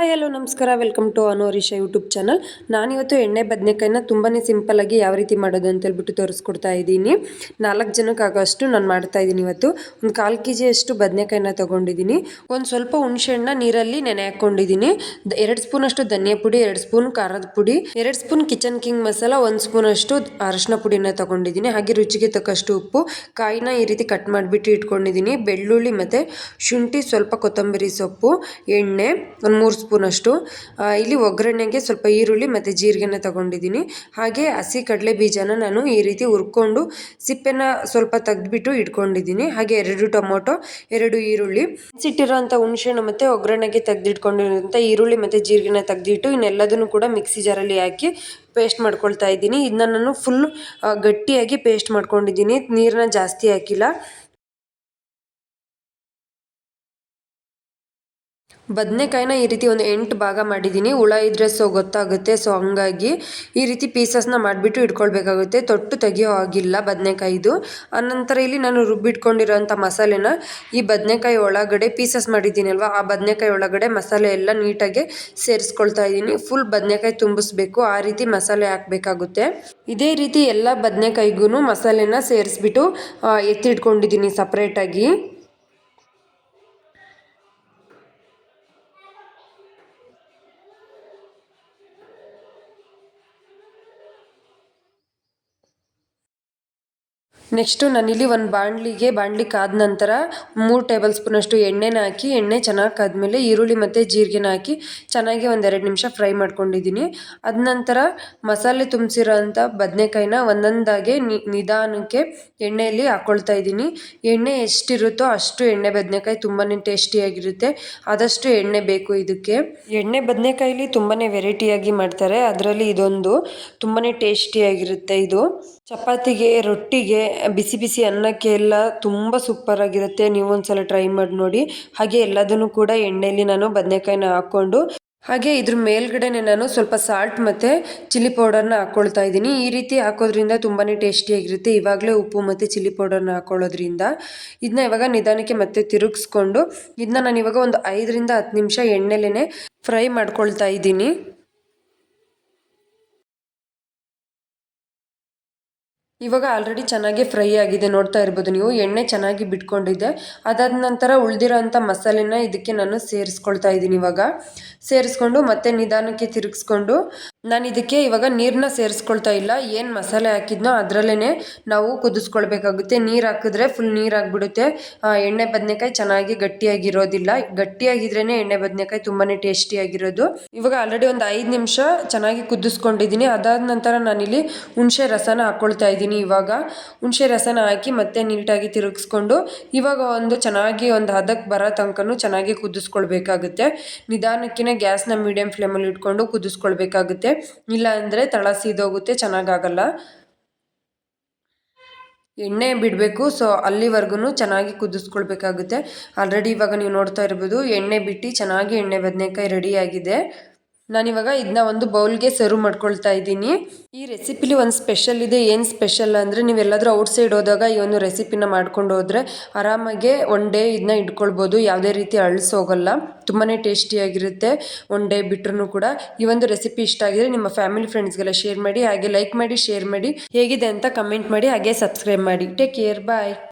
Hi, hello, ನಮಸ್ಕಾರ. Welcome to Anorisha YouTube channel. ನಾನಿವತ್ತು ಎಣ್ಣೆ ಬದನೆಕಾಯಿನ ತುಂಬಾ ಸಿಂಪಲ್ಲಾಗಿ ಯಾವ ರೀತಿ ಮಾಡೋದು ಅಂತ ಹೇಳ್ಬಿಟ್ಟು ತೋರಿಸ್ಕೊಡ್ತಾ ಇದ್ದೀನಿ. ನಾಲ್ಕು ಜನಕ್ಕೆ ಆಗೋಷ್ಟು ನಾನು ಮಾಡ್ತಾ ಇದ್ದೀನಿ ಇವತ್ತು. ಒಂದು ಕಾಲು ಕೆ ಜಿಯಷ್ಟು ಬದನೆಕಾಯಿನ ತೊಗೊಂಡಿದ್ದೀನಿ. ಒಂದು ಸ್ವಲ್ಪ ಹುಣಸೆಹಣ್ಣ ನೀರಲ್ಲಿ ನೆನೆ ಹಾಕ್ಕೊಂಡಿದ್ದೀನಿ ಎರಡು ಸ್ಪೂನಷ್ಟು ಧನಿಯಾ ಪುಡಿ, ಎರಡು ಸ್ಪೂನ್ ಖಾರದ ಪುಡಿ, ಎರಡು ಸ್ಪೂನ್ ಕಿಚನ್ ಕಿಂಗ್ ಮಸಾಲ, ಒಂದು ಸ್ಪೂನಷ್ಟು ಅರಶಿನ ಪುಡಿನ ತೊಗೊಂಡಿದ್ದೀನಿ. ಹಾಗೆ ರುಚಿಗೆ ತಕ್ಕಷ್ಟು ಉಪ್ಪು, ಕಾಯಿನ ಈ ರೀತಿ ಕಟ್ ಮಾಡಿಬಿಟ್ಟು ಇಟ್ಕೊಂಡಿದ್ದೀನಿ. ಬೆಳ್ಳುಳ್ಳಿ ಮತ್ತು ಶುಂಠಿ, ಸ್ವಲ್ಪ ಕೊತ್ತಂಬರಿ ಸೊಪ್ಪು, ಎಣ್ಣೆ, ಒಂದು ಮೂರು ಸ್ಪೂನಷ್ಟು ಇಲ್ಲಿ ಒಗ್ಗರಣೆಗೆ ಸ್ವಲ್ಪ ಈರುಳ್ಳಿ ಮತ್ತು ಜೀರಿಗೆನ ತಗೊಂಡಿದ್ದೀನಿ. ಹಾಗೆ ಹಸಿ ಕಡಲೆ ಬೀಜನ ನಾನು ಈ ರೀತಿ ಹುರ್ಕೊಂಡು ಸಿಪ್ಪೆನ ಸ್ವಲ್ಪ ತೆಗೆದ್ಬಿಟ್ಟು ಇಟ್ಕೊಂಡಿದ್ದೀನಿ. ಹಾಗೆ ಎರಡು ಟೊಮೊಟೊ, ಎರಡು ಈರುಳ್ಳಿ. ಸಿಟ್ಟಿರೋಂಥ ಹುಣಸೆಹಣ್ಣು ಮತ್ತು ಒಗ್ಗರಣೆಗೆ ತೆಗೆದಿಟ್ಕೊಂಡಿರೋಂಥ ಈರುಳ್ಳಿ ಮತ್ತು ಜೀರಿಗೆನ ತೆಗೆದಿಟ್ಟು ಇನ್ನೆಲ್ಲದನ್ನು ಕೂಡ ಮಿಕ್ಸಿ ಜಾರಲ್ಲಿ ಹಾಕಿ ಪೇಸ್ಟ್ ಮಾಡ್ಕೊಳ್ತಾ ಇದ್ದೀನಿ. ಇದನ್ನ ನಾನು ಫುಲ್ ಗಟ್ಟಿಯಾಗಿ ಪೇಸ್ಟ್ ಮಾಡ್ಕೊಂಡಿದ್ದೀನಿ. ನೀರನ್ನ ಜಾಸ್ತಿ ಹಾಕಿಲ್ಲ. ಬದನೆಕಾಯಿನ ಈ ರೀತಿ ಒಂದು ಎಂಟು ಭಾಗ ಮಾಡಿದ್ದೀನಿ. ಹುಳ ಇದ್ದರೆ ಸೊ ಗೊತ್ತಾಗುತ್ತೆ. ಸೊ ಹಂಗಾಗಿ ಈ ರೀತಿ ಪೀಸಸ್ನ ಮಾಡಿಬಿಟ್ಟು ಇಟ್ಕೊಳ್ಬೇಕಾಗುತ್ತೆ. ತೊಟ್ಟು ತೆಗಿಯೋ ಆಗಿಲ್ಲ ಬದನೆಕಾಯಿದು. ಆನಂತರ ಇಲ್ಲಿ ನಾನು ರುಬ್ಬಿಟ್ಕೊಂಡಿರೋಂಥ ಮಸಾಲೆನ ಈ ಬದನೆಕಾಯಿ ಒಳಗಡೆ ಪೀಸಸ್ ಮಾಡಿದ್ದೀನಲ್ವ? ಆ ಬದನೆಕಾಯಿ ಒಳಗಡೆ ಮಸಾಲೆ ಎಲ್ಲ ನೀಟಾಗಿ ಸೇರಿಸ್ಕೊಳ್ತಾ ಇದ್ದೀನಿ. ಫುಲ್ ಬದನೆಕಾಯಿ ತುಂಬಿಸ್ಬೇಕು. ಆ ರೀತಿ ಮಸಾಲೆ ಹಾಕಬೇಕಾಗುತ್ತೆ. ಇದೇ ರೀತಿ ಎಲ್ಲ ಬದನೆಕಾಯಿಗೂ ಮಸಾಲೆನ ಸೇರಿಸ್ಬಿಟ್ಟು ಎತ್ತಿಟ್ಕೊಂಡಿದ್ದೀನಿ ಸಪ್ರೇಟಾಗಿ ನೆಕ್ಸ್ಟು ನಾನಿಲ್ಲಿ ಒಂದು ಬಾಣಲಿಗೆ ಬಾಣಲಿ ಕಾದ ನಂತರ ಮೂರು ಟೇಬಲ್ ಸ್ಪೂನಷ್ಟು ಎಣ್ಣೆನ ಹಾಕಿ, ಎಣ್ಣೆ ಚೆನ್ನಾಗಿ ಕಾದ್ಮೇಲೆ ಈರುಳ್ಳಿ ಮತ್ತು ಜೀರಿಗೆನ ಹಾಕಿ ಚೆನ್ನಾಗಿ ಒಂದೆರಡು ನಿಮಿಷ ಫ್ರೈ ಮಾಡ್ಕೊಂಡಿದ್ದೀನಿ. ಅದ ನಂತರ ಮಸಾಲೆ ತುಂಬಿಸಿರೋ ಅಂಥ ಬದನೆಕಾಯಿನ ಒಂದೊಂದಾಗೆ ನಿಧಾನಕ್ಕೆ ಎಣ್ಣೆಯಲ್ಲಿ ಹಾಕ್ಕೊಳ್ತಾ ಇದ್ದೀನಿ. ಎಣ್ಣೆ ಎಷ್ಟಿರುತ್ತೋ ಅಷ್ಟು ಎಣ್ಣೆ ಬದನೆಕಾಯಿ ತುಂಬಾ ಟೇಸ್ಟಿಯಾಗಿರುತ್ತೆ. ಆದಷ್ಟು ಎಣ್ಣೆ ಬೇಕು ಇದಕ್ಕೆ. ಎಣ್ಣೆ ಬದನೆಕಾಯಿಲಿ ತುಂಬಾ ವೆರೈಟಿಯಾಗಿ ಮಾಡ್ತಾರೆ. ಅದರಲ್ಲಿ ಇದೊಂದು ತುಂಬಾ ಟೇಸ್ಟಿಯಾಗಿರುತ್ತೆ ಇದು. ಚಪಾತಿಗೆ, ರೊಟ್ಟಿಗೆ ಬಿಸಿ ಬಿಸಿ ಅನ್ನಕ್ಕೆ ಎಲ್ಲ ತುಂಬ ಸೂಪರಾಗಿರುತ್ತೆ ನೀವು ಒಂದ್ಸಲ ಟ್ರೈ ಮಾಡಿ ನೋಡಿ. ಹಾಗೆ ಎಲ್ಲದನ್ನು ಕೂಡ ಎಣ್ಣೆಯಲ್ಲಿ ನಾನು ಬದನೆಕಾಯಿನ ಹಾಕ್ಕೊಂಡು, ಹಾಗೆ ಇದ್ರ ಮೇಲ್ಗಡೆನೆ ನಾನು ಸ್ವಲ್ಪ ಸಾಲ್ಟ್ ಮತ್ತು ಚಿಲ್ಲಿ ಪೌಡರ್ನ ಹಾಕ್ಕೊಳ್ತಾ ಇದ್ದೀನಿ. ಈ ರೀತಿ ಹಾಕೋದ್ರಿಂದ ತುಂಬಾ ಟೇಸ್ಟಿಯಾಗಿರುತ್ತೆ ಇವಾಗಲೇ ಉಪ್ಪು ಮತ್ತು ಚಿಲ್ಲಿ ಪೌಡರ್ನ ಹಾಕೊಳ್ಳೋದ್ರಿಂದ. ಇದನ್ನ ಇವಾಗ ನಿಧಾನಕ್ಕೆ ಮತ್ತೆ ತಿರುಗಿಸ್ಕೊಂಡು ಇದನ್ನ ನಾನು ಇವಾಗ ಒಂದು ಐದರಿಂದ ಹತ್ತು ನಿಮಿಷ ಎಣ್ಣೆಲೇ ಫ್ರೈ ಮಾಡ್ಕೊಳ್ತಾ ಇದ್ದೀನಿ. ಇವಾಗ ಆಲ್ರೆಡಿ ಚೆನ್ನಾಗಿ ಫ್ರೈ ಆಗಿದೆ, ನೋಡ್ತಾ ಇರ್ಬೋದು ನೀವು. ಎಣ್ಣೆ ಚೆನ್ನಾಗಿ ಬಿಟ್ಕೊಂಡಿದೆ ಅದಾದ ನಂತರ ಉಳಿದಿರೋ ಅಂಥ ಮಸಾಲೆನ ಇದಕ್ಕೆ ನಾನು ಸೇರಿಸ್ಕೊಳ್ತಾ ಇದ್ದೀನಿ ಇವಾಗ. ಸೇರಿಸ್ಕೊಂಡು ಮತ್ತೆ ನಿಧಾನಕ್ಕೆ ತಿರುಗಿಸ್ಕೊಂಡು ನಾನು ಇದಕ್ಕೆ ಇವಾಗ ನೀರನ್ನ ಸೇರಿಸ್ಕೊಳ್ತಾ ಇಲ್ಲ. ಏನು ಮಸಾಲೆ ಹಾಕಿದ್ನೋ ಅದರಲ್ಲೇ ನಾವು ಕುದಿಸ್ಕೊಳ್ಬೇಕಾಗುತ್ತೆ. ನೀರು ಹಾಕಿದ್ರೆ ಫುಲ್ ನೀರು ಆಗಿಬಿಡುತ್ತೆ. ಎಣ್ಣೆ ಬದನೆಕಾಯಿ ಚೆನ್ನಾಗಿ ಗಟ್ಟಿಯಾಗಿರೋದಿಲ್ಲ. ಗಟ್ಟಿಯಾಗಿದ್ರೇ ಎಣ್ಣೆ ಬದನೆಕಾಯಿ ತುಂಬಾ ಟೇಸ್ಟಿಯಾಗಿರೋದು ಇವಾಗ ಆಲ್ರೆಡಿ ಒಂದು ಐದು ನಿಮಿಷ ಚೆನ್ನಾಗಿ ಕುದಿಸ್ಕೊಂಡಿದ್ದೀನಿ. ಅದಾದ ನಂತರ ನಾನಿಲ್ಲಿ ಹುಣಸೆ ರಸನ ಹಾಕ್ಕೊಳ್ತಾ ಇದ್ದೀನಿ ಇವಾಗ. ಹುಣಸೆ ರಸನ ಹಾಕಿ ಮತ್ತೆ ನೀಟಾಗಿ ತಿರುಗಿಸ್ಕೊಂಡು ಇವಾಗ ಒಂದು ಚೆನ್ನಾಗಿ ಒಂದು ಹದಕ್ಕೆ ಬರೋ ತನಕನೂ ಚೆನ್ನಾಗಿ ಕುದಿಸ್ಕೊಳ್ಬೇಕಾಗುತ್ತೆ. ನಿಧಾನಕ್ಕಿನ ಗ್ಯಾಸ್ನ ಮೀಡಿಯಮ್ ಫ್ಲೇಮಲ್ಲಿ ಇಟ್ಕೊಂಡು ಕುದಿಸ್ಕೊಳ್ಬೇಕಾಗುತ್ತೆ. ಇಲ್ಲ ಅಂದರೆ ತಳ ಸೀದೋಗುತ್ತೆ ಚೆನ್ನಾಗಾಗಲ್ಲ. ಎಣ್ಣೆ ಬಿಡಬೇಕು ಸೊ ಅಲ್ಲಿವರೆಗೂ ಚೆನ್ನಾಗಿ ಕುದಿಸ್ಕೊಳ್ಬೇಕಾಗುತ್ತೆ. ಆಲ್ರೆಡಿ ಇವಾಗ ನೀವು ನೋಡ್ತಾ ಇರ್ಬೋದು, ಎಣ್ಣೆ ಬಿಟ್ಟು ಚೆನ್ನಾಗಿ ಎಣ್ಣೆ, ಬದನೆಕಾಯಿ ರೆಡಿಯಾಗಿದೆ ನಾನಿವಾಗ ಇದನ್ನ ಒಂದು ಬೌಲ್ಗೆ ಸರ್ವ್ ಮಾಡ್ಕೊಳ್ತಾ ಇದ್ದೀನಿ. ಈ ರೆಸಿಪಿಲಿ ಒಂದು ಸ್ಪೆಷಲ್ ಇದೆ. ಏನು ಸ್ಪೆಷಲ್ ಅಂದರೆ ನೀವೆಲ್ಲಾದರೂ ಔಟ್ಸೈಡ್ ಹೋದಾಗ ಈ ಒಂದು ರೆಸಿಪಿನ ಮಾಡ್ಕೊಂಡು ಹೋದರೆ ಆರಾಮಾಗೆ ಒನ್ ಡೇ ಇದನ್ನ ಇಟ್ಕೊಳ್ಬೋದು. ಯಾವುದೇ ರೀತಿ ಅಳಿಸೋಗಲ್ಲ ತುಂಬಾ ಟೇಸ್ಟಿಯಾಗಿರುತ್ತೆ ಒನ್ ಡೇ ಬಿಟ್ರೂ ಕೂಡ ಈ ಒಂದು ರೆಸಿಪಿ ಇಷ್ಟ ಆಗಿದ್ರೆ ನಿಮ್ಮ ಫ್ಯಾಮಿಲಿ ಫ್ರೆಂಡ್ಸ್ಗೆಲ್ಲ ಶೇರ್ ಮಾಡಿ, ಹಾಗೆ ಲೈಕ್ ಮಾಡಿ, ಶೇರ್ ಮಾಡಿ. ಹೇಗಿದೆ ಅಂತ ಕಮೆಂಟ್ ಮಾಡಿ, ಹಾಗೆ ಸಬ್ಸ್ಕ್ರೈಬ್ ಮಾಡಿ. Take care. ಬಾಯ್.